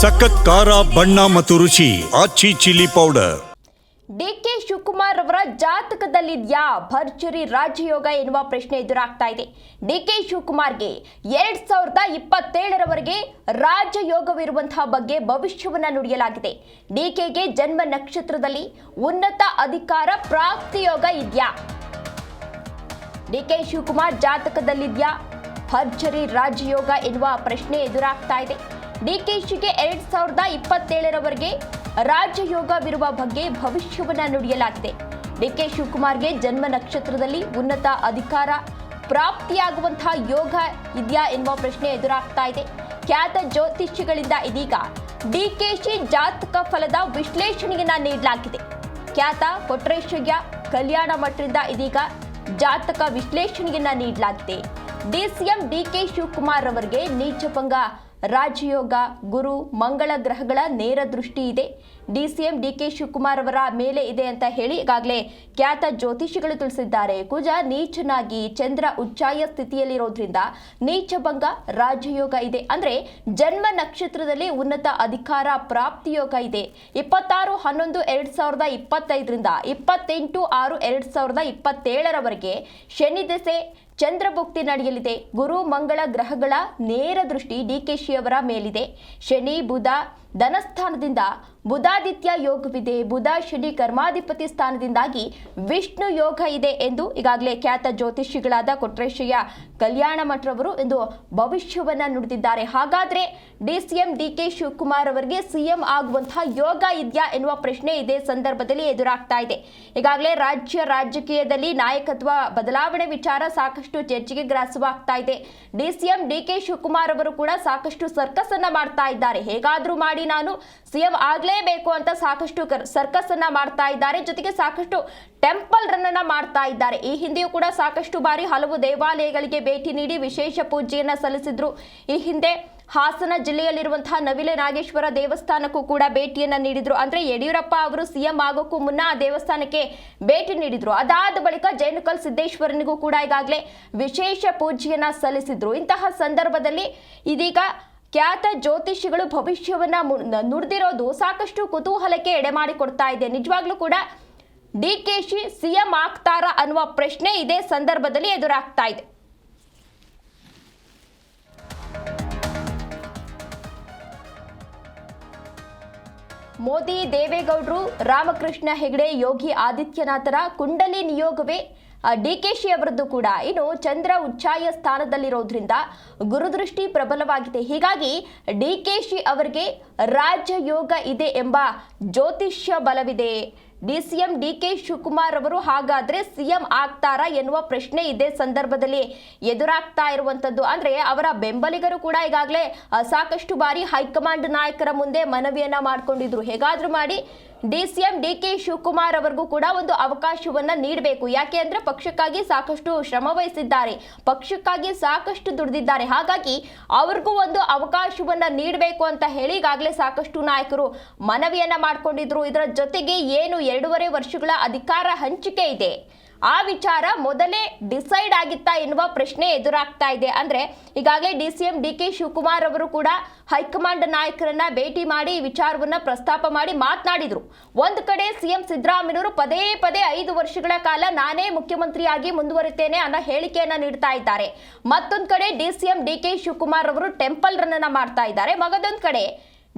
ಸಖತ್ ಖಾರ, ಬಣ್ಣ ಮತ್ತು ರುಚಿ, Aachi chilli powder. DK Shivakumar ಅವರ ಜಾತಕದಲ್ಲಿದೆಯಾ? ಭರ್ಜರಿ ರಾಜಯೋಗ ಎನ್ನುವ ಪ್ರಶ್ನೆ ಎದುರಾಗ್ತಾ ಇದೆ. ಡಿ ಕೆ ಶಿವಕುಮಾರ್ಗೆ ಎರಡ್ ಸಾವಿರದ ಇಪ್ಪತ್ತೇಳರವರೆಗೆ ರಾಜಯೋಗವಿರುವಂತಹ ಬಗ್ಗೆ ಭವಿಷ್ಯವನ್ನ ನುಡಿಯಲಾಗಿದೆ. ಡಿ ಕೆಗೆ ಜನ್ಮ ನಕ್ಷತ್ರದಲ್ಲಿ ಉನ್ನತ ಅಧಿಕಾರ ಪ್ರಾಪ್ತಿಯೋಗ ಇದೆಯಾ? ಡಿಕೆ ಶಿವಕುಮಾರ್ ಜಾತಕದಲ್ಲಿದೆಯಾ? ಭರ್ಜರಿ ರಾಜಯೋಗ ಎನ್ನುವ ಪ್ರಶ್ನೆ ಎದುರಾಗ್ತಾ ಇದೆ. ಡಿಕೆಶಿಗೆ ಎರಡ್ ಸಾವಿರದ ಇಪ್ಪತ್ತೇಳರವರೆಗೆ ರಾಜಯೋಗವಿರುವ ಬಗ್ಗೆ ಭವಿಷ್ಯವನ್ನು ನುಡಿಯಲಾಗಿದೆ. ಡಿಕೆ ಶಿವಕುಮಾರ್ಗೆ ಜನ್ಮ ನಕ್ಷತ್ರದಲ್ಲಿ ಉನ್ನತ ಅಧಿಕಾರ, ಪ್ರಾಪ್ತಿಯಾಗುವಂತಹ ಯೋಗ ಇದೆಯಾ ಎನ್ನುವ ಪ್ರಶ್ನೆ ಎದುರಾಗ್ತಾ ಇದೆ. ಖ್ಯಾತ ಜ್ಯೋತಿಷಿಗಳಿಂದ ಇದೀಗ ಡಿಕೆಶಿ ಜಾತಕ ಫಲದ ವಿಶ್ಲೇಷಣೆಯನ್ನ ನೀಡಲಾಗಿದೆ. ಖ್ಯಾತ ಕೊಟ್ರೇಶಯ್ಯ ಕಲ್ಯಾಣ ಮಠದಿಂದ ಇದೀಗ ಜಾತಕ ವಿಶ್ಲೇಷಣೆಯನ್ನ ನೀಡಲಾಗಿದೆ. ಡಿಸಿಎಂ ಡಿಕೆ ಶಿವಕುಮಾರ್ ಅವರಿಗೆ ನೀಚಭಂಗ ರಾಜಯೋಗ ಗುರು, ಮಂಗಳ ಗ್ರಹಗಳ ನೇರ ದೃಷ್ಟಿ ಇದೆ. D CM D K Shivakumar ಅವರ ಮೇಲೆ ಇದೆ ಅಂತ ಹೇಳಿ ಈಗಾಗಲೇ ಖ್ಯಾತ ಜ್ಯೋತಿಷಿಗಳು ತಿಳಿಸಿದ್ದಾರೆ. ಕುಜ ನೀಚನಾಗಿ ಚಂದ್ರ ಉಚ್ಚಾಯ ಸ್ಥಿತಿಯಲ್ಲಿರೋದ್ರಿಂದ ನೀಚಭಂಗ ರಾಜಯೋಗ ಇದೆ. ಅಂದ್ರೆ ಜನ್ಮ ನಕ್ಷತ್ರದಲ್ಲಿ ಉನ್ನತ ಅಧಿಕಾರ ಪ್ರಾಪ್ತಿಯೋಗ ಇದೆ. ಇಪ್ಪತ್ತಾರು ಹನ್ನೊಂದು ಎರಡ್ ಸಾವಿರದ ಇಪ್ಪತ್ತೈದರಿಂದ ಇಪ್ಪತ್ತೆಂಟು ಆರು ಎರಡ್ ಸಾವಿರದ ಇಪ್ಪತ್ತೇಳರವರೆಗೆ ಶನಿ ದೆಸೆ ಚಂದ್ರಭುಕ್ತಿ ನಡೆಯಲಿದೆ. ಗುರು ಮಂಗಳ ಗ್ರಹಗಳ ನೇರ ದೃಷ್ಟಿ ಡಿಕೆಶಿಯವರ ಮೇಲಿದೆ. ಶನಿ ಬುಧ ಧನಸ್ಥಾನದಿಂದ ಬುಧಾದಿತ್ಯ ಯೋಗವಿದೆ. ಬುಧ ಶನಿ ಕರ್ಮಾಧಿಪತಿ ಸ್ಥಾನದಿಂದಾಗಿ ವಿಷ್ಣು ಯೋಗ ಇದೆ ಎಂದು ಈಗಾಗಲೇ ಖ್ಯಾತ ಜ್ಯೋತಿಷಿಗಳಾದ ಕೊಟ್ರೇಶಯ್ಯ ಕಲ್ಯಾಣ ಮಠರವರು ಎಂದು ಭವಿಷ್ಯವನ್ನು ನುಡಿದಿದ್ದಾರೆ. ಹಾಗಾದ್ರೆ ಡಿ ಕೆ ಶಿವಕುಮಾರ್ ಅವರಿಗೆ ಸಿಎಂ ಆಗುವಂತಹ ಯೋಗ ಇದೆಯಾ ಎನ್ನುವ ಪ್ರಶ್ನೆ ಇದೇ ಸಂದರ್ಭದಲ್ಲಿ ಎದುರಾಗ್ತಾ ಇದೆ. ಈಗಾಗಲೇ ರಾಜ್ಯ ರಾಜಕೀಯದಲ್ಲಿ ನಾಯಕತ್ವ ಬದಲಾವಣೆ ವಿಚಾರ ಸಾಕಷ್ಟು ಚರ್ಚೆಗೆ ಗ್ರಾಸವಾಗ್ತಾ ಇದೆ. D CM D K Shivakumar ಅವರು ಕೂಡ ಸಾಕಷ್ಟು ಸರ್ಕಸ್ ಅನ್ನ ಮಾಡ್ತಾ ಇದ್ದಾರೆ. ಹೇಗಾದ್ರೂ ಮಾಡಿ ನಾನು ಸಿಎಂ ಆಗಲೇಬೇಕು ಅಂತ ಸಾಕಷ್ಟು ಸರ್ಕಸ್ ಅನ್ನ ಮಾಡ್ತಾ ಇದ್ದಾರೆ. ಜೊತೆಗೆ ಸಾಕಷ್ಟು ಟೆಂಪಲ್ ರನ್ ಅನ್ನ ಮಾಡ್ತಾ ಇದ್ದಾರೆ. ಈ ಹಿಂದೆಯೂ ಕೂಡ ಸಾಕಷ್ಟು ಬಾರಿ ಹಲವು ದೇವಾಲಯಗಳಿಗೆ ಭೇಟಿ ನೀಡಿ ವಿಶೇಷ ಪೂಜೆಯನ್ನ ಸಲ್ಲಿಸಿದ್ರು. ಈ ಹಿಂದೆ ಹಾಸನ ಜಿಲ್ಲೆಯಲ್ಲಿರುವಂತಹ ನವಿಲೆ ನಾಗೇಶ್ವರ ದೇವಸ್ಥಾನಕ್ಕೂ ಕೂಡ ಭೇಟಿಯನ್ನ ನೀಡಿದ್ರು. ಅಂದ್ರೆ ಯಡಿಯೂರಪ್ಪ ಅವರು ಸಿಎಂ ಆಗೋಕ್ಕೂ ಮುನ್ನ ಆ ದೇವಸ್ಥಾನಕ್ಕೆ ಭೇಟಿ ನೀಡಿದ್ರು. ಅದಾದ ಬಳಿಕ ಜೈನುಕಲ್ ಸಿದ್ದೇಶ್ವರನಿಗೂ ಕೂಡ ಈಗಾಗಲೇ ವಿಶೇಷ ಪೂಜೆಯನ್ನ ಸಲ್ಲಿಸಿದ್ರು. ಇಂತಹ ಸಂದರ್ಭದಲ್ಲಿ ಇದೀಗ ಖ್ಯಾತ ಜ್ಯೋತಿಷಿಗಳು ಭವಿಷ್ಯವನ್ನ ನುಡಿದಿರೋದು ಸಾಕಷ್ಟು ಕುತೂಹಲಕ್ಕೆ ಎಡೆ ಮಾಡಿಕೊಡ್ತಾ ಇದೆ. ನಿಜವಾಗ್ಲೂ ಕೂಡ ಡಿ ಕೆ ಶಿ ಸಿಎಂ ಆಗ್ತಾರಾ ಅನ್ನುವ ಪ್ರಶ್ನೆ ಇದೇ ಸಂದರ್ಭದಲ್ಲಿ ಎದುರಾಗ್ತಾ ಇದೆ. ಮೋದಿ, ದೇವೇಗೌಡರು, ರಾಮಕೃಷ್ಣ ಹೆಗಡೆ, ಯೋಗಿ ಆದಿತ್ಯನಾಥರ ಕುಂಡಲಿ ನಿಯೋಗವೇ ಡಿಕೆಶಿ ಅವರದ್ದು ಕೂಡ ಇನ್ನು ಚಂದ್ರ ಉಚ್ಚಾಯ ಸ್ಥಾನದಲ್ಲಿರೋದ್ರಿಂದ ಗುರುದೃಷ್ಟಿ ಪ್ರಬಲವಾಗಿದೆ. ಹೀಗಾಗಿ ಡಿ ಕೆ ಶಿ ಅವರಿಗೆ ರಾಜಯೋಗ ಇದೆ ಎಂಬ ಜ್ಯೋತಿಷ್ಯ ಬಲವಿದೆ. D C M D K Shivakumar ಅವರು ಹಾಗಾದ್ರೆ ಸಿಎಂ ಆಗ್ತಾರಾ ಎನ್ನುವ ಪ್ರಶ್ನೆ ಇದೇ ಸಂದರ್ಭದಲ್ಲಿ ಎದುರಾಗ್ತಾ ಇರುವಂತದ್ದು. ಅಂದ್ರೆ ಅವರ ಬೆಂಬಲಿಗರು ಕೂಡ ಈಗಾಗಲೇ ಸಾಕಷ್ಟು ಬಾರಿ ಹೈಕಮಾಂಡ್ ನಾಯಕರ ಮುಂದೆ ಮನವಿಯನ್ನ ಮಾಡ್ಕೊಂಡಿದ್ರು. ಹೇಗಾದ್ರೂ ಮಾಡಿ ಡಿಸಿಎಂ ಡಿಕೆ ಶಿವಕುಮಾರ್ ಅವರಿಗೂ ಕೂಡ ಒಂದು ಅವಕಾಶವನ್ನ ನೀಡಬೇಕು. ಯಾಕೆ ಅಂದ್ರೆ ಪಕ್ಷಕ್ಕಾಗಿ ಸಾಕಷ್ಟು ಶ್ರಮ ವಹಿಸಿದ್ದಾರೆ. ಪಕ್ಷಕ್ಕಾಗಿ ಸಾಕಷ್ಟು ದುಡಿದಿದ್ದಾರೆ. ಹಾಗಾಗಿ ಅವ್ರಿಗೂ ಒಂದು ಅವಕಾಶವನ್ನ ನೀಡಬೇಕು ಅಂತ ಹೇಳಿ ಈಗಾಗಲೇ ಸಾಕಷ್ಟು ನಾಯಕರು ಮನವಿಯನ್ನ ಮಾಡ್ಕೊಂಡಿದ್ರು. ಇದರ ಜೊತೆಗೆ ಏನು ಎರಡೂವರೆ ವರ್ಷಗಳ ಅಧಿಕಾರ ಹಂಚಿಕೆ ಇದೆ. ಆ ವಿಚಾರ ಮೊದಲೇ ಡಿಸೈಡ್ ಆಗಿತ್ತಾ ಎನ್ನುವ ಪ್ರಶ್ನೆ ಎದುರಾಗ್ತಾ ಇದೆ. ಅಂದ್ರೆ ಈಗಾಗಲೇ D C M D K Shivakumar ಅವರು ಕೂಡ ಹೈಕಮಾಂಡ್ ನಾಯಕರನ್ನ ಭೇಟಿ ಮಾಡಿ ಈ ವಿಚಾರವನ್ನ ಪ್ರಸ್ತಾಪ ಮಾಡಿ ಮಾತನಾಡಿದ್ರು. ಒಂದು ಕಡೆ ಸಿಎಂ ಸಿದ್ದರಾಮಯ್ಯವರು ಪದೇ ಪದೇ ಐದು ವರ್ಷಗಳ ಕಾಲ ನಾನೇ ಮುಖ್ಯಮಂತ್ರಿಯಾಗಿ ಮುಂದುವರಿತೇನೆ ಅನ್ನೋ ಹೇಳಿಕೆಯನ್ನ ನೀಡ್ತಾ ಇದ್ದಾರೆ. ಮತ್ತೊಂದು ಕಡೆ D C M D K Shivakumar ಅವರು ಟೆಂಪಲ್ ರನ್ ಅನ್ನ ಮಾಡ್ತಾ ಇದ್ದಾರೆ. ಮಗದೊಂದು ಕಡೆ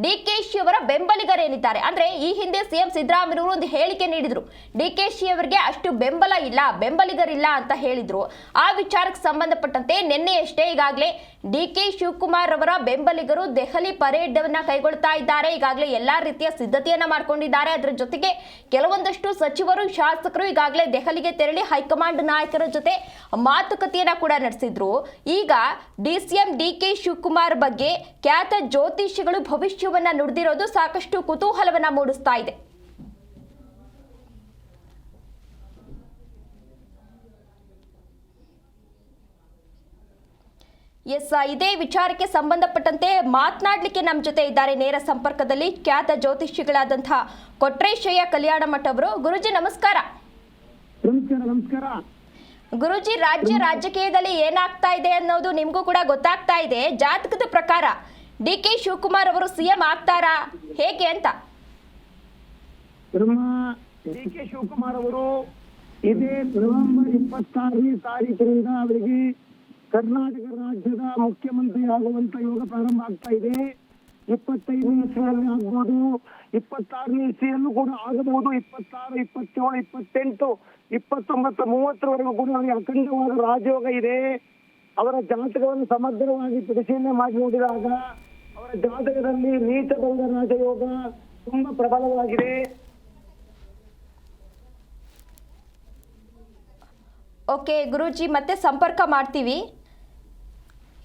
ಡಿಕೆಶಿ ಅವರ ಬೆಂಬಲಿಗರೇನಿದ್ದಾರೆ? ಅಂದ್ರೆ ಈ ಹಿಂದೆ ಸಿಎಂ ಸಿದ್ದರಾಮಯ್ಯವರು ಒಂದು ಹೇಳಿಕೆ ನೀಡಿದ್ರು. ಡಿಕೆಶಿ ಅವರಿಗೆ ಅಷ್ಟು ಬೆಂಬಲ ಇಲ್ಲ, ಬೆಂಬಲಿಗರಿಲ್ಲ ಅಂತ ಹೇಳಿದ್ರು. ಆ ವಿಚಾರಕ್ಕೆ ಸಂಬಂಧಪಟ್ಟಂತೆ ನಿನ್ನೆಯಷ್ಟೇ ಈಗಾಗಲೇ ಡಿಕೆ ಶಿವಕುಮಾರ್ ಅವರ ಬೆಂಬಲಿಗರು ದೆಹಲಿ ಪರೇಡ್ ಅನ್ನ ಕೈಗೊಳ್ತಾ ಇದ್ದಾರೆ. ಈಗಾಗಲೇ ಎಲ್ಲಾ ರೀತಿಯ ಸಿದ್ಧತೆಯನ್ನ ಮಾಡಿಕೊಂಡಿದ್ದಾರೆ. ಅದರ ಜೊತೆಗೆ ಕೆಲವೊಂದಷ್ಟು ಸಚಿವರು, ಶಾಸಕರು ಈಗಾಗಲೇ ದೆಹಲಿಗೆ ತೆರಳಿ ಹೈಕಮಾಂಡ್ ನಾಯಕರ ಜೊತೆ ಮಾತುಕತೆಯನ್ನ ಕೂಡ ನಡೆಸಿದ್ರು. ಈಗ ಡಿಸಿಎಂ ಡಿಕೆ ಶಿವಕುಮಾರ್ ಬಗ್ಗೆ ಖ್ಯಾತ ಜ್ಯೋತಿಷಿಗಳು ಭವಿಷ್ಯವನ್ನ ನುಡಿದಿರೋದು ಸಾಕಷ್ಟು ಕುತೂಹಲವನ್ನ ಮೂಡಿಸ್ತಾ ಇದೆ. ಎಸ್ ಇದೇ ವಿಚಾರಕ್ಕೆ ಸಂಬಂಧಪಟ್ಟಂತೆ ಮಾತನಾಡಲಿಕ್ಕೆ ನಮ್ಮ ಜೊತೆ ಇದ್ದಾರೆ. ನೇರ ಸಂಪರ್ಕದಲ್ಲಿ ಖ್ಯಾತ ಜ್ಯೋತಿಷಿಗಳಾದಂತಹ ಕೊಟ್ರೇಶಯ್ಯ ಕಲ್ಯಾಣ ಮಠ ಅವರು. ಗುರುಜಿ ನಮಸ್ಕಾರ. ನಮಸ್ಕಾರ ಗುರುಜಿ ರಾಜ್ಯ ರಾಜಕೀಯದಲ್ಲಿ ಏನಾಗ್ತಾ ಇದೆ ಅನ್ನೋದು ನಿಮಗೂ ಕೂಡ ಗೊತ್ತಾಗ್ತಾ ಇದೆ. ಜಾತಕದ ಪ್ರಕಾರ ಡಿ ಕೆ ಶಿವಕುಮಾರ್ ಅವರು ಸಿಎಂ ಆಗ್ತಾರಾ? ಹೇಗೆ ಅಂತ? ಡಿ ಕೆ ಶಿವಕುಮಾರ್ ಅವರು ಇದೇ ನವೆಂಬರ್ ಇಪ್ಪತ್ತಾರನೇ ತಾರೀಕಿನಿಂದ ಅವರಿಗೆ ಕರ್ನಾಟಕ ರಾಜ್ಯದ ಮುಖ್ಯಮಂತ್ರಿ ಆಗುವಂತ ಯೋಗ ಪ್ರಾರಂಭ ಆಗ್ತಾ ಇದೆ. ಇಪ್ಪತ್ತೈದನೇ ಇಸ್ವಿಯಲ್ಲಿ ಆಗ್ಬೋದು, ಇಪ್ಪತ್ತಾರನೇ ಇಸ್ವಿಯಲ್ಲೂ ಕೂಡ ಆಗಬಹುದು. ಇಪ್ಪತ್ತಾರು, ಇಪ್ಪತ್ತೇಳು, ಇಪ್ಪತ್ತೆಂಟು, ಇಪ್ಪತ್ತೊಂಬತ್ತು, ಮೂವತ್ತರವರೆಗೂ ಕೂಡ ಅವರಿಗೆ ಅಖಂಡವಾದ ರಾಜಯೋಗ ಇದೆ. ಅವರ ಜಾತಕವನ್ನು ಸಮಗ್ರವಾಗಿ ಪರಿಶೀಲನೆ ಮಾಡಿ ನೋಡಿದಾಗ ಅವರ ಜಾತಕದಲ್ಲಿ ನೀಚಭಂಗ ರಾಜಯೋಗ ತುಂಬಾ ಪ್ರಬಲವಾಗಿದೆ. ಓಕೆ ಗುರುಜಿ, ಮತ್ತೆ ಸಂಪರ್ಕ ಮಾಡ್ತೀವಿ.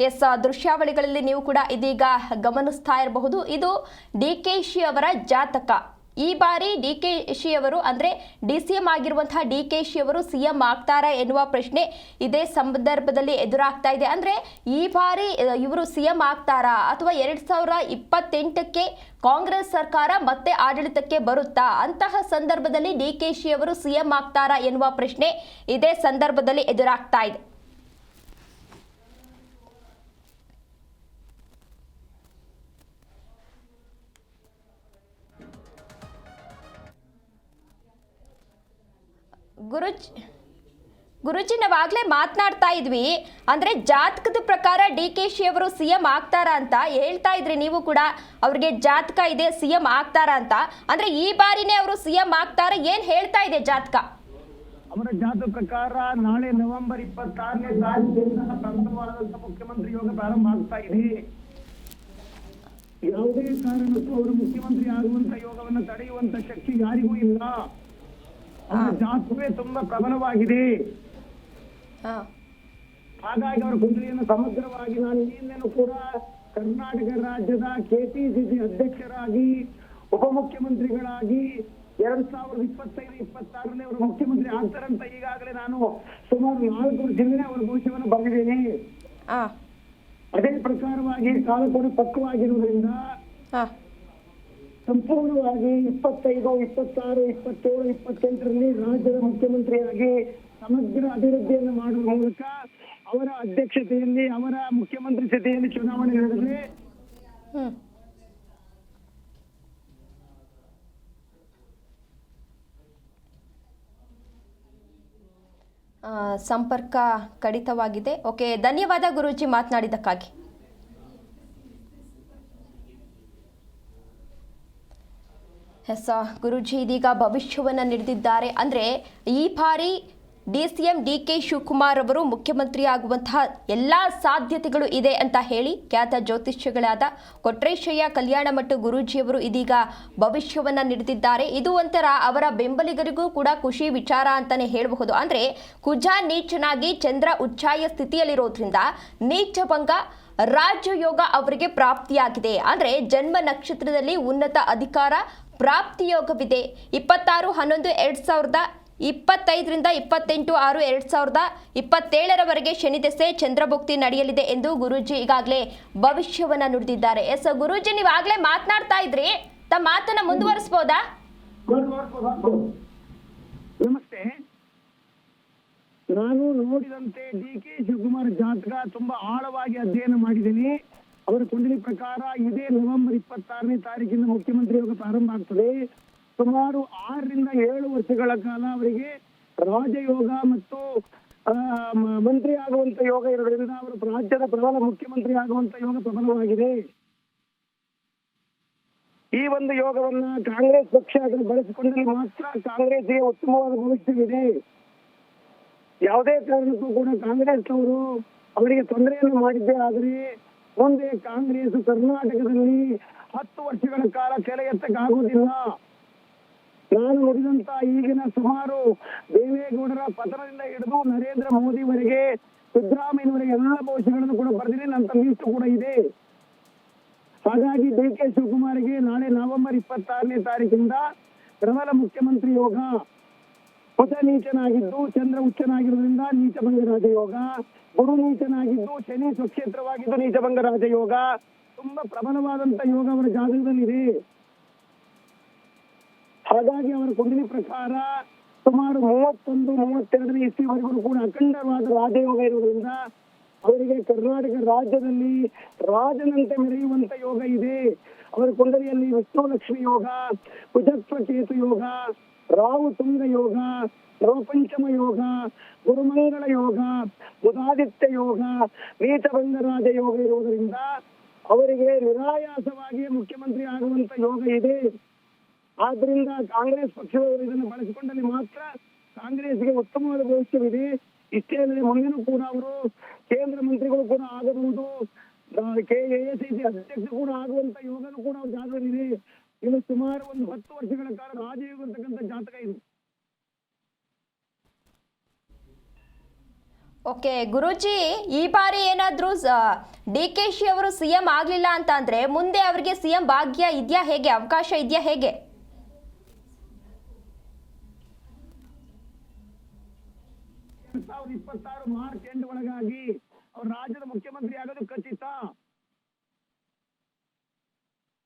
ಎಸ್, ದೃಶ್ಯಾವಳಿಗಳಲ್ಲಿ ನೀವು ಕೂಡ ಇದೀಗ ಗಮನಿಸ್ತಾ ಇರಬಹುದು. ಇದು ಡಿ ಕೆ ಶಿ ಅವರ ಜಾತಕ. ಈ ಬಾರಿ ಡಿ ಕೆ ಶಿ ಅವರು, ಅಂದರೆ ಡಿ ಸಿ ಎಂ ಆಗಿರುವಂತಹ ಡಿ ಕೆ ಶಿ ಅವರು ಸಿ ಎಂ ಆಗ್ತಾರಾ ಎನ್ನುವ ಪ್ರಶ್ನೆ ಇದೇ ಸಂದರ್ಭದಲ್ಲಿ ಎದುರಾಗ್ತಾ ಇದೆ. ಅಂದರೆ ಈ ಬಾರಿ ಇವರು ಸಿ ಎಂ ಆಗ್ತಾರಾ? ಅಥವಾ ಎರಡು ಸಾವಿರ ಇಪ್ಪತ್ತೆಂಟಕ್ಕೆ ಕಾಂಗ್ರೆಸ್ ಸರ್ಕಾರ ಮತ್ತೆ ಆಡಳಿತಕ್ಕೆ ಬರುತ್ತಾ? ಅಂತಹ ಸಂದರ್ಭದಲ್ಲಿ ಡಿ ಕೆ ಶಿ ಅವರು ಸಿ ಎಂ ಆಗ್ತಾರಾ ಎನ್ನುವ ಪ್ರಶ್ನೆ ಇದೇ ಸಂದರ್ಭದಲ್ಲಿ ಎದುರಾಗ್ತಾ ಇದೆ. ಗುರುಜ್ ಗುರುಜಿ ನಾವಾಗಲೇ ಮಾತನಾಡ್ತಾ ಇದ್ವಿ. ಅಂದರೆ ಜಾತಕದ ಪ್ರಕಾರ ಡಿ ಕೆ ಶಿ ಅವರು ಸಿ ಎಂ ಆಗ್ತಾರಾ ಅಂತ ಹೇಳ್ತಾ ಇದ್ರಿ ನೀವು ಕೂಡ. ಅವ್ರಿಗೆ ಜಾತಕ ಇದೆ, ಸಿ ಎಂ ಆಗ್ತಾರಾ ಅಂತ. ಅಂದರೆ ಈ ಬಾರಿನೇ ಅವರು ಸಿ ಎಂ ಆಗ್ತಾರ, ಏನು ಹೇಳ್ತಾ ಇದೆ ಜಾತಕ? ಅವರ ಜಾತಕ ಪ್ರಕಾರ ನಾಳೆ ನವೆಂಬರ್ ಇಪ್ಪತ್ತಾರನೇ ಪ್ರಬಲವಾದಂತ ಮುಖ್ಯಮಂತ್ರಿ ಯೋಗ ಪ್ರಾರಂಭ ಆಗ್ತಾ ಇದೆ. ಯಾವುದೇ ಕಾರಣಕ್ಕೂ ಅವರು ಮುಖ್ಯಮಂತ್ರಿ ಆಗುವಂತ ಯೋಗವನ್ನು ತಡೆಯುವಂತ ಶಕ್ತಿ ಯಾರಿಗೂ ಇಲ್ಲ. ಅವರ ಜಾತಕವೇ ತುಂಬಾ ಪ್ರಬಲವಾಗಿದೆ. ಹಾಗಾಗಿ ಅವರ ಕುಂಡಲಿಯನ್ನು ಸಮಗ್ರವಾಗಿ ನಾನು ನಿನ್ನೆನೂ ಕೂಡ ಕರ್ನಾಟಕ ರಾಜ್ಯದ ಕೆಪಿಸಿಸಿ ಅಧ್ಯಕ್ಷರಾಗಿ ಉಪಮುಖ್ಯಮಂತ್ರಿಗಳಾಗಿ ಎರಡ್ ಸಾವಿರದ ಇಪ್ಪತ್ತೈದು ಇಪ್ಪತ್ತಾರನೇ ಅವರು ಮುಖ್ಯಮಂತ್ರಿ ಆಗ್ತಾರಂತ ಈಗಾಗಲೇ ನಾನು ಸುಮಾರು ನಾಲ್ಕು ವರ್ಷದಿಂದ ಅವರ ಭವಿಷ್ಯವನ್ನು ಬರೆದಿದ್ದೇನೆ ಹಾ. ಅದೇ ಪ್ರಕಾರವಾಗಿ ಕಾಲಕೋಣ ಪಕ್ವವಾಗಿರುವುದರಿಂದ ಸಂಪೂರ್ಣವಾಗಿ ಇಪ್ಪತ್ತೈದು, ಇಪ್ಪತ್ತಾರು, ಇಪ್ಪತ್ತೇಳು, ಇಪ್ಪತ್ತೆಂಟರಲ್ಲಿ ರಾಜ್ಯದ ಮುಖ್ಯಮಂತ್ರಿಯಾಗಿ ಸಮಗ್ರ ಅಭಿವೃದ್ಧಿಯನ್ನು ಮಾಡುವ ಮೂಲಕ ಅವರ ಅಧ್ಯಕ್ಷತೆಯಲ್ಲಿ, ಅವರ ಮುಖ್ಯಮಂತ್ರಿ ಜೊತೆಯಲ್ಲಿ ಚುನಾವಣೆ ನಡೆದರೆ ಸಂಪರ್ಕ ಕಡಿತವಾಗಿದೆ. ಓಕೆ, ಧನ್ಯವಾದ ಗುರುಜಿ ಮಾತನಾಡಿದ್ದಕ್ಕಾಗಿ. ಎಸ್ ಗುರುಜಿ ಇದೀಗ ಭವಿಷ್ಯವನ್ನು ನೀಡಿದ್ದಾರೆ ಅಂದರೆ ಈ ಬಾರಿ D C M D K Shivakumar ಅವರು ಮುಖ್ಯಮಂತ್ರಿ ಆಗುವಂತಹ ಎಲ್ಲ ಸಾಧ್ಯತೆಗಳು ಇದೆ ಅಂತ ಹೇಳಿ ಖ್ಯಾತ ಜ್ಯೋತಿಷ್ಯಗಳಾದ ಕೊಟ್ರೇಶಯ್ಯ ಕಲ್ಯಾಣ ಮಠ ಗುರೂಜಿಯವರು ಇದೀಗ ಭವಿಷ್ಯವನ್ನು ನೀಡುತ್ತಿದ್ದಾರೆ ಇದು ಒಂಥರ ಅವರ ಬೆಂಬಲಿಗರಿಗೂ ಕೂಡ ಖುಷಿ ವಿಚಾರ ಅಂತಲೇ ಹೇಳಬಹುದು. ಅಂದರೆ ಕುಜ ನೀಚನಾಗಿ ಚಂದ್ರ ಉಚ್ಛಾಯ ಸ್ಥಿತಿಯಲ್ಲಿರೋದ್ರಿಂದ ನೀಚಭಂಗ ರಾಜಯೋಗ ಅವರಿಗೆ ಪ್ರಾಪ್ತಿಯಾಗಿದೆ. ಅಂದರೆ ಜನ್ಮ ನಕ್ಷತ್ರದಲ್ಲಿ ಉನ್ನತ ಅಧಿಕಾರ ಪ್ರಾಪ್ತಿಯೋಗವಿದೆ ಇಪ್ಪತ್ತಾರು, ಹನ್ನೊಂದು, ಎರಡು ಸಾವಿರದ ಇಪ್ಪತ್ತೈದರಿಂದ ಇಪ್ಪತ್ತೆಂಟು, ಆರು, ಎರಡು ಸಾವಿರದ ಇಪ್ಪತ್ತೇಳರವರೆಗೆ ಶನಿ ದೆಸೆ ಚಂದ್ರಭುಕ್ತಿ ನಡೆಯಲಿದೆ ಎಂದು ಗುರೂಜಿ ಈಗಾಗಲೇ ಭವಿಷ್ಯವನ್ನು ನುಡಿದಿದ್ದಾರೆ. ಎಸ್, ಗುರೂಜಿ ನೀವಾಗಲೇ ಮಾತನಾಡ್ತಾ ಇದ್ರಿ. ತಮ್ಮ ಮಾತನ್ನು ಮುಂದುವರಿಸ್ಬೋದಾ? ನಾನು ನೋಡಿದಂತೆ ಡಿ ಕೆ ಶಿವಕುಮಾರ್ ಜಾತಕ ತುಂಬಾ ಆಳವಾಗಿ ಅಧ್ಯಯನ ಮಾಡಿದ್ದೀನಿ. ಅವರ ಕುಂಡಲಿ ಪ್ರಕಾರ ಇದೇ ನವೆಂಬರ್ ಇಪ್ಪತ್ತಾರನೇ ತಾರೀಕಿನ ಮುಖ್ಯಮಂತ್ರಿ ಯೋಗ ಪ್ರಾರಂಭ ಆಗ್ತದೆ. ಸುಮಾರು ಆರರಿಂದ ಏಳು ವರ್ಷಗಳ ಕಾಲ ಅವರಿಗೆ ರಾಜಯೋಗ ಮತ್ತು ಮಂತ್ರಿ ಆಗುವಂತ ಯೋಗ ಇರೋದ್ರಿಂದ ಅವರು ರಾಜ್ಯದ ಪ್ರಬಲ ಮುಖ್ಯಮಂತ್ರಿ ಆಗುವಂತ ಯೋಗ ಪ್ರಬಲವಾಗಿದೆ. ಈ ಒಂದು ಯೋಗವನ್ನ ಕಾಂಗ್ರೆಸ್ ಪಕ್ಷ ಅದನ್ನು ಬಳಸಿಕೊಂಡಲ್ಲಿ ಮಾತ್ರ ಕಾಂಗ್ರೆಸ್ಗೆ ಉತ್ತಮವಾದ ಭವಿಷ್ಯವಿದೆ. ಯಾವುದೇ ಕಾರಣಕ್ಕೂ ಕೂಡ ಕಾಂಗ್ರೆಸ್ ಅವರು ಅವರಿಗೆ ತೊಂದರೆಯನ್ನು ಮಾಡಿದ್ದೆ ಆದರೆ ಮುಂದೆ ಕಾಂಗ್ರೆಸ್ ಕರ್ನಾಟಕದಲ್ಲಿ ಹತ್ತು ವರ್ಷಗಳ ಕಾಲ ಕೆರೆ ಎತ್ತಕ್ಕಾಗುವುದಿಲ್ಲ ನಾನು ನುಡಿದಂತ ಈಗಿನ ಸುಮಾರು ದೇವೇಗೌಡರ ಪತನದಿಂದ ಹಿಡಿದು ನರೇಂದ್ರ ಮೋದಿವರೆಗೆ ಸಿದ್ದರಾಮಯ್ಯವರಿಗೆ ಎಲ್ಲ ಭವಿಷ್ಯಗಳನ್ನು ಕೂಡ ಬರೆದಿದೆ. ನನ್ನ ಲೀಸ್ಟ್ ಕೂಡ ಇದೆ. ಹಾಗಾಗಿ ಡಿ ಕೆ ಶಿವಕುಮಾರ್ಗೆ ನಾಳೆ ನವೆಂಬರ್ ಇಪ್ಪತ್ತಾರನೇ ತಾರೀಕಿಂದ ಪ್ರಬಲ ಮುಖ್ಯಮಂತ್ರಿ ಯೋಗ ಬುಧ ನೀಚನಾಗಿದ್ದು ಚಂದ್ರ ಉಚ್ಚನಾಗಿರುವುದರಿಂದ ನೀಚಭಂಗ ರಾಜಯೋಗ ಗುರು ನೀಚನಾಗಿದ್ದು ಶನಿ ಸ್ವಕ್ಷೇತ್ರವಾಗಿದ್ದು ನೀಚಭಂಗ ರಾಜಯೋಗ ತುಂಬಾ ಪ್ರಬಲವಾದಂತ ಯೋಗ ಅವರ ಜಾತಕದಲ್ಲಿದೆ ಹಾಗಾಗಿ ಅವರ ಕುಂಡಲಿ ಪ್ರಕಾರ ಸುಮಾರು ಮೂವತ್ತೊಂದು, ಮೂವತ್ತೆರಡನೇ ಇಸ್ವಿವರೆಗೂ ಕೂಡ ಅಖಂಡವಾದ ರಾಜಯೋಗ ಇರುವುದರಿಂದ ಅವರಿಗೆ ಕರ್ನಾಟಕ ರಾಜ್ಯದಲ್ಲಿ ರಾಜನಂತೆ ಮೆರೆಯುವಂತ ಯೋಗ ಇದೆ. ಅವರ ಕುಂಡಲಿಯಲ್ಲಿ ವಿಷ್ಣು ಲಕ್ಷ್ಮಿ ಯೋಗ ಕುಜತ್ವ ಕೇತು ಯೋಗ ರಾಹು ತುಂಗ ಯೋಗ ನವಪಂಚಮ ಯೋಗ, ಗುರುಮಂಗಳ ಯೋಗ, ಬುಧಾದಿತ್ಯ ಯೋಗ ವೀತಭಂಗರಾಜ ಯೋಗ ಇರುವುದರಿಂದ ಅವರಿಗೆ ನಿರಾಯಾಸವಾಗಿ ಮುಖ್ಯಮಂತ್ರಿ ಆಗುವಂತ ಯೋಗ ಇದೆ. ಆದ್ರಿಂದ ಕಾಂಗ್ರೆಸ್ ಪಕ್ಷದವರು ಇದನ್ನು ಬಳಸಿಕೊಂಡಲ್ಲಿ ಮಾತ್ರ ಕಾಂಗ್ರೆಸ್ಗೆ ಉತ್ತಮವಾದ ಭವಿಷ್ಯವಿದೆ. ಇಷ್ಟೇ ಅಲ್ಲದೆ ಮುಂದಿನೂ ಕೂಡ ಅವರು ಕೇಂದ್ರ ಮಂತ್ರಿಗಳು ಕೂಡ ಆಗಬಹುದು. ಕೆ. ಎಸಿಸಿ ಅಧ್ಯಕ್ಷ ಕೂಡ ಆಗುವಂತ ಯೋಗನೂ ಕೂಡ ಅವ್ರ ಜಾತಕದಲ್ಲಿದೆ ಇದು ಸುಮಾರು ಒಂದು ಹತ್ತು ವರ್ಷಗಳ ಕಾಲ ರಾಜಯೋಗ ಅಂತಕ್ಕಂಥ ಜಾತಕ ಇದು. ಓಕೆ ಗುರುಜಿ ಈ ಬಾರಿ ಏನಾದರೂ ಡಿ ಕೆ ಶಿ ಅವರು ಸಿಎಂ ಆಗಲಿಲ್ಲ ಅಂತ ಅಂದ್ರೆ ಮುಂದೆ ಅವರಿಗೆ ಸಿಎಂ ಭಾಗ್ಯ ಇದೆಯಾ ಹೇಗೆ? ಅವಕಾಶ ಇದೆಯಾ ಹೇಗೆ? ಎರಡ್ ಸಾವಿರದ ಇಪ್ಪತ್ತಾರು ಮಾರ್ಚ್ ಎಂಡ್ ಒಳಗಾಗಿ ಅವ್ರ ರಾಜ್ಯದ ಮುಖ್ಯಮಂತ್ರಿ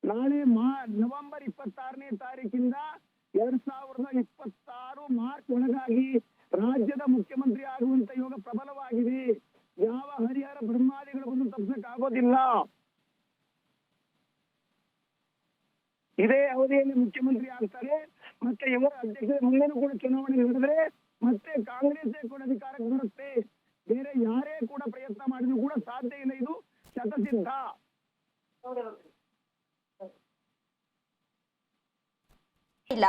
ನಾಳೆ ಮಾ, ನವೆಂಬರ್ ಇಪ್ಪತ್ತಾರನೇ ತಾರೀಕಿಂದ ಎರಡ್ ಸಾವಿರದ ಇಪ್ಪತ್ತಾರು ಮಾರ್ಚ್ ಒಳಗಾಗಿ ರಾಜ್ಯದ ಮುಖ್ಯಮಂತ್ರಿ ಆಗುವಂತ ಯೋಗ ಪ್ರಬಲವಾಗಿದೆ. ಯಾವ ಹರಿಹರ ಬ್ರಹ್ಮಾದಿಗಳು ಬಂದು ತಪ್ಪಿಸಕ್ ಆಗೋದಿಲ್ಲ. ಇದೇ ಅವಧಿಯಲ್ಲಿ ಮುಖ್ಯಮಂತ್ರಿ ಆಗ್ತಾರೆ. ಮತ್ತೆ ಇವರ ಅಧ್ಯಕ್ಷ ಮುಂದೆನೂ ಕೂಡ ಚುನಾವಣೆ ನಡೆದ್ರೆ ಮತ್ತೆ ಕಾಂಗ್ರೆಸ್ ಕೂಡ ಅಧಿಕಾರಕ್ಕೆ ಬರುತ್ತೆ. ಬೇರೆ ಯಾರೇ ಕೂಡ ಪ್ರಯತ್ನ ಮಾಡಿದ್ರು ಕೂಡ ಸಾಧ್ಯ ಇಲ್ಲ. ಇದು ಶತಸಿದ್ಧ. ಇಲ್ಲ.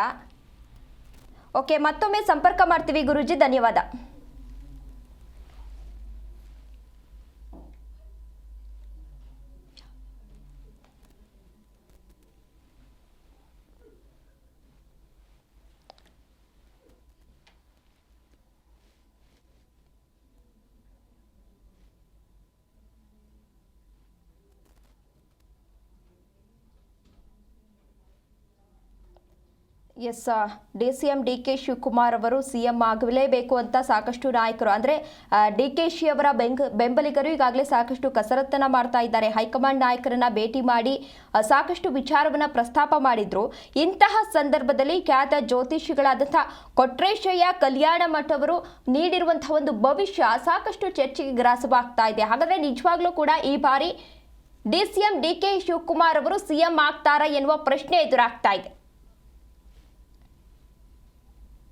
ಓಕೆ ಮತ್ತೊಮ್ಮೆ ಸಂಪರ್ಕ ಮಾಡ್ತೀವಿ ಗುರುಜಿ ಧನ್ಯವಾದ. Yes D C M D K Shivakumar ಅವರು ಸಿ ಎಂ ಆಗಲೇಬೇಕು ಅಂತ ಸಾಕಷ್ಟು ನಾಯಕರು. ಅಂದರೆ ಡಿ ಕೆ ಶಿ ಅವರ ಬೆಂಗ್, ಬೆಂಬಲಿಗರು ಈಗಾಗಲೇ ಸಾಕಷ್ಟು ಕಸರತ್ತನ್ನು ಮಾಡ್ತಾ ಇದ್ದಾರೆ. ಹೈಕಮಾಂಡ್ ನಾಯಕರನ್ನ ಭೇಟಿ ಮಾಡಿ ಸಾಕಷ್ಟು ವಿಚಾರವನ್ನು ಪ್ರಸ್ತಾಪ ಮಾಡಿದರು. ಇಂತಹ ಸಂದರ್ಭದಲ್ಲಿ ಖ್ಯಾತ ಜ್ಯೋತಿಷಿಗಳಾದಂಥ ಕೊಟ್ರೇಶಯ್ಯ ಕಲ್ಯಾಣ ಮಠ ಅವರು ನೀಡಿರುವಂತಹ ಒಂದು ಭವಿಷ್ಯ ಸಾಕಷ್ಟು ಚರ್ಚೆಗೆ ಗ್ರಾಸವಾಗ್ತಾ ಇದೆ. ಹಾಗಾದರೆ ನಿಜವಾಗ್ಲೂ ಕೂಡ ಈ ಬಾರಿ D C M D K Shivakumar ಅವರು ಸಿಎಂ ಆಗ್ತಾರಾ ಎನ್ನುವ ಪ್ರಶ್ನೆ ಎದುರಾಗ್ತಾ ಇದೆ.